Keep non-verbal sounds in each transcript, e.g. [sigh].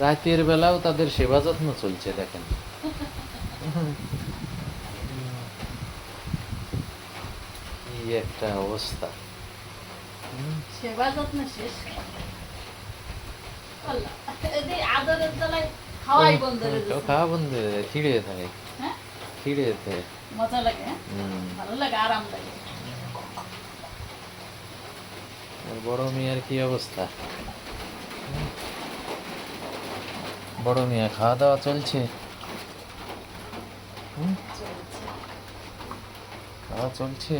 রাতের বেলাও তাদের সেবা যত্ন চলছে দেখেন। একটা অবস্থা। সেবা যত্ন শেষ। আদরের তলায় খাওয়াই বন্ধ হয়ে তো যাচ্ছে। খাওয়া বন্ধ খিড়ে থাকে। হ্যাঁ? খিড়ে থাকে। মজা লাগে? ভালো লাগে আরাম লাগে। বড় মেয়ের কি অবস্থা? বড় মেয়ে খাওয়া দাওয়া চলছে খাওয়া চলছে।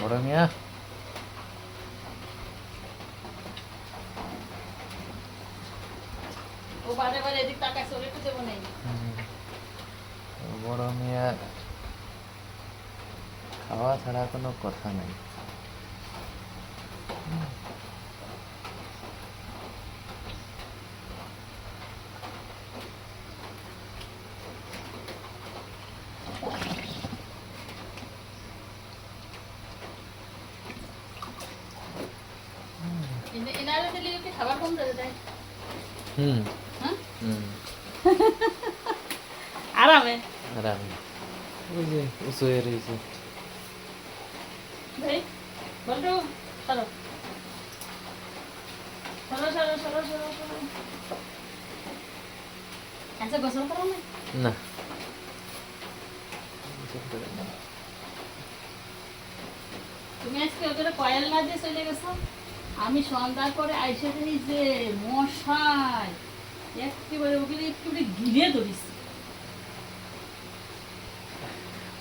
বড় মিয়া। বড় মিয়া খাওয়া ছাড়া কোনো কথা নেই এনে- এনারা দিলে কি খাবার কম দেবে হুম। হ্যাঁ? হুম। [laughs] আরামে। ওই যে রয়েছে। ভাই আচ্ছা গোসল করো না? না। তুমি আজকে ওদের কয়েল না দিয়ে চলে গেছো? আমি সন্ধ্যা করে আইসে দেখি যে মশাই একেবারে ওকে একেবারে ঘিরে ধরিস।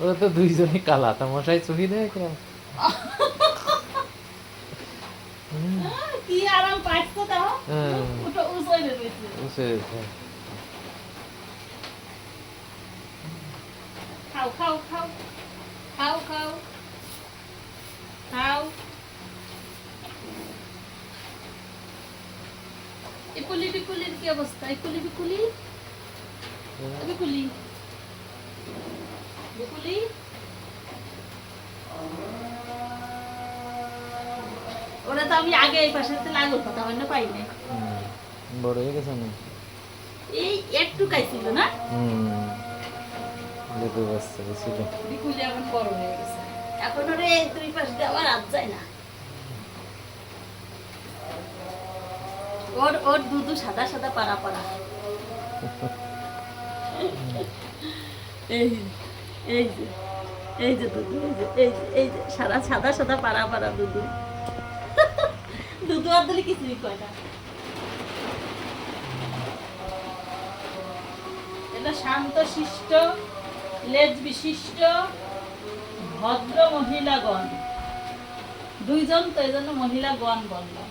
ওরা তো দুইজনই কালা তা মশাই চুহি দেয় কেন? কি আরাম পাইছো তাও? হ্যাঁ। রয়েছে উঁচু খাও খাও খাও খাও। খাও খাও। ইকুলি বিকুলির কি অবস্থা? ইকুলি বিকুলি? বিকুলি। বিকুলি? ওরা তো আমি আগে এই পাশে লাগল কথা অন্য পাই না বড় হয়ে গেছে না এই একটু খাইছিল না? হুম দেখতে পাচ্ছি ছিল বিকুলি এখন বড় হয়ে গেছে। এখন ওরে এই দুই পাশ দিয়ে আবার যায় না। ওর ওর দুধু সাদা সাদা পাড়া পাড়া। এই এই যে এই যে দুধু, এই যে এই যে, এই সাদা সাদা সাদা পাড়া পাড়া দুধু। দুধু আর দিলে কিছুই কয় না। এটা শান্ত, শিষ্ট, লেজ বিশিষ্ট, ভদ্র মহিলাগণ। দুইজন তো এই জন্য মহিলাগণ বললাম।